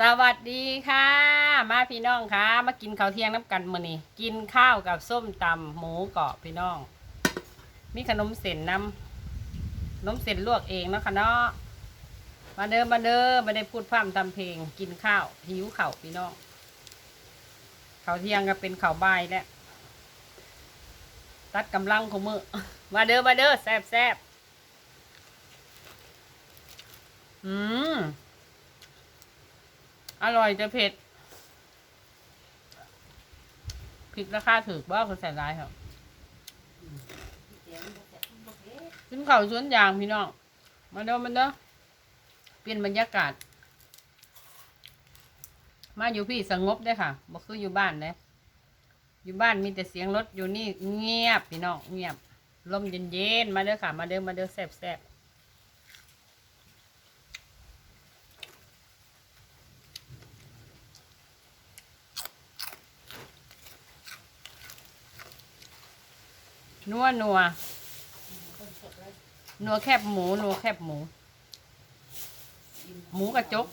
สวัสดีค่ะ มาพี่น้องค่ะ มากินข้าวเที่ยงน้ำกันมื้อนี้กินข้าวกับส้มตำหมูกรอบพี่น้อง มีขนมเส้นน้ำขนมเส้นลวกเองเนาะค่ะเนาะมาเด้อมาเด้อไม่ได้พูดพร่ำทำเพลง กินข้าวหิวข้าวพี่น้องข้าวเที่ยงก็เป็นข้าวบ่ายแล้วตัดกำลังของมือมาเด้อมาเด้อแซ่บแซ่บอืม อร่อยจะเผ็ดพริกราคาถือบ้าคือใส่ร้ายครับขึ้นเขาสวนยางพี่น้อง มาเด้อมาเด้อเปลี่ยนบรรยากาศ มาอยู่พี่สงบได้ค่ะบ่คืออยู่บ้านเลยอยู่บ้านมีแต่เสียงรถอยู่นี่เงียบพี่น้องเงียบลมเย็นๆมาเด้อค่ะ มาเด้อมาเด้อแซ่บแนัวนัวนัวแคบหมูนัวแคบหมู หมูกระจก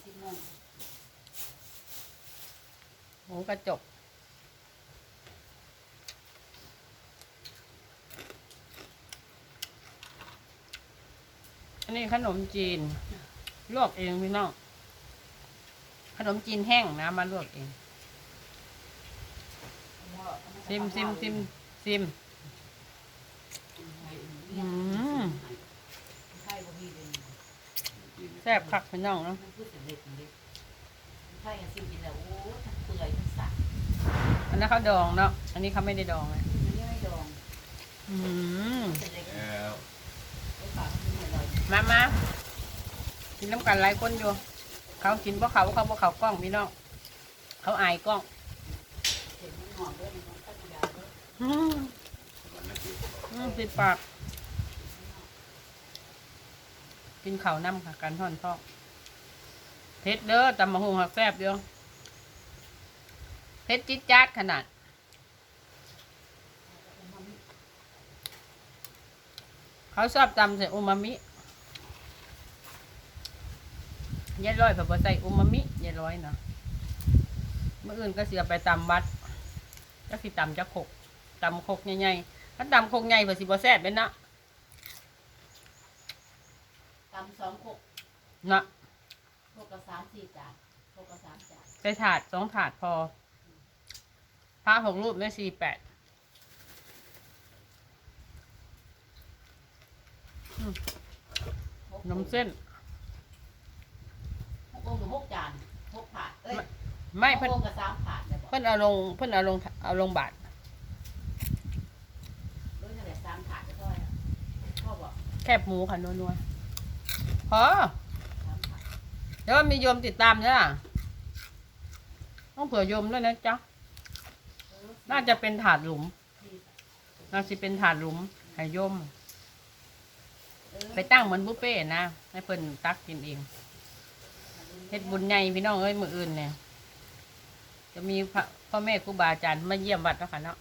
หมูกระจกอันนี้ขนมจีน ลวกเองพี่น้องขนมจีนแห้งนะมาลวกเอง ซิมซิมซิมซิม อืมแซ่บคักพี่น้องเนาะอันนั้นเขาดองเนาะ อันนี้เขาไม่ได้ดองเลยมันยังไม่ดองอืมามามากินน้ำกันหลายคนอยู่ เขากินพราะเขาเขาพราะเขากล้องพี่น้อง เขาอายกล้องอืมอืมติดปาก กินข้าวน้ำค่ะการทอนทอกเผ็ดเด้อตำมะฮุงหักแซ่บเดียวเผ็ดจิ๊ดจ๊าดขนาด เขาชอบตำใส่อูมามิยายร้อยแบบใส่อูมามิยายร้อยนะเมื่ออื่นก็เสียไปตำวัดก็สิตำจะขกตำขกใหญ่ๆถ้าตำขกใหญ่ผื่อสิบ่แซ่บเป็นนะ ตำสองขกเนาะขกกับสามสี่จานขกกับสามจานใส่ถาดสองถาดพอผ้าหกรูปได้สี่แปดหกนมเส้นหกองค์กับหกจานหกถาดเอ้ยไม่หเพิ่กนองค์กับสามถาดเลยบอกเพิ่นเอาลงเพิ่นเอาลงเอาลงบาทด้วยนั่นแหละสามถาดก็ได้อะพ่อบอกแคบหมูค่ะนัวๆพ อสามถาดเดี๋ยวมีโยมติดตามเนี่ยต้องเผื่อโยมด้วยนะจ๊ะ น่าจะเป็นถาดหลุม น่าจะเป็นถาดหลุมให้โยม ไปตั้งเหมือนบุฟเฟ่นะ ให้เพิ่นตักกินเองเฮ็ดบุญใหญ่พี่น้องเอ้ยมืออื่นเนี่ย จะมีพระพ่อแม่ครูบาอาจารย์มาเยี่ยมวัดแล้วค่ะเนาะ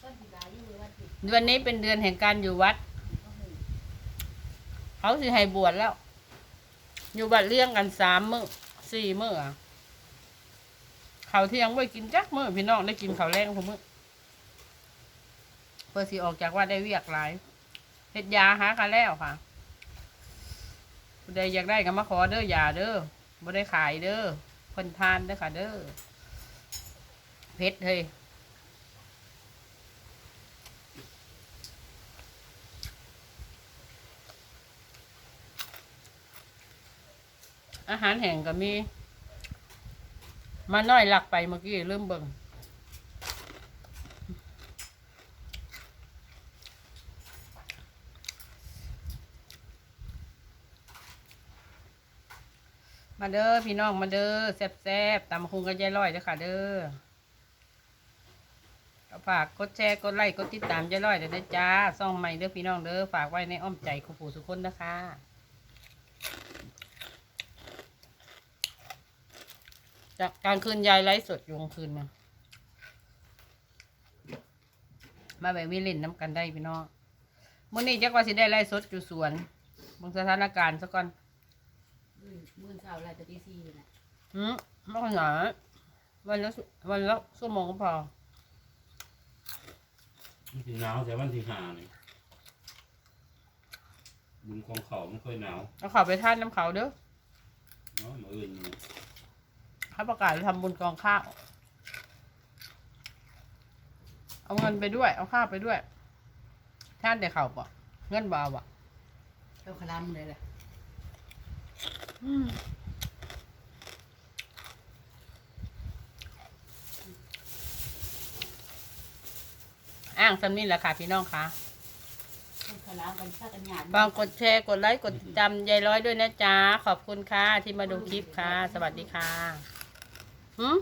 ต้นสีดาอยู่ เลยวันที่เดือนนี้เป็นเดือนแห่งการอยู่วัด เขาสิให้บวชแล้ว อยู่บัดเลี้ยงกันสามมื้อสี่มื้อเขาเที่ยงไว้กินจักมื้อพี่น้องได้กินเขาแรงพอมื้อเพื่อสิออกจากวัดได้เวียกหลายเฮ็ดยาหากันแล้วค่ะผู้ใดอยากได้ก็มาขอเด้อยาเด้อบ่ได้ขายเด้อเพิ่นทานเด้อค่ะเด้อเพชรเฮ้ย อาหารแห้งก็มี มาน้อยหลักไปเมื่อกี้เริ่มเบิ่งมาเด้อพี่น้องมาเด้อแซ่บๆตำคุงกันยายร้อยเด้อค่ะ เด้อก็ฝากกดแชร์กดไลค์กดติดตามยายร้อยเด้อเด้อจ้าซ่องใหม่เด้อพี่น้องเด้อฝากไว้ในอ้อมใจคุณปู่สุคนนะคะ จากการคืนยายไลฟ์สดอยู่กลางคืนมามาแบบวิลินน้ำกันได้พี่น้องมื่อนี้จักว่าสิได้ไลฟ์สดอยู่สวนบางสถานการณ์ซะก่อนมื่นมื่นเช้าอะไรจะตีสี่น่ะอืมไม่ขนาดนั้นวันละวันละชั่วโมงก็พอมันสิหนาวแต่วันที่ห้านี่บุญของเขาไม่ค่อยหนาวเอาข่าวไปท่านน้ำเขาเด้อเนาะมาอื่นนี่เขาประกาศทำบุญกองข้าว เอาเงินไปด้วย เอาข้าวไปด้วยท่านแต่เขาบ่เงินบ่เอาบ่เจ้าคลำเลยแหละอ้างสำนี้แหละค่ะ พี่น้องค่ะเจ้าคลำกันชักกันหยาดบางกดแชร์กดไลค์กดติดตามยายร้อยด้วยนะจ๊ะ ขอบคุณค่ะ ที่มาดูคลิปค่ะ สวัสดีค่ะ หืม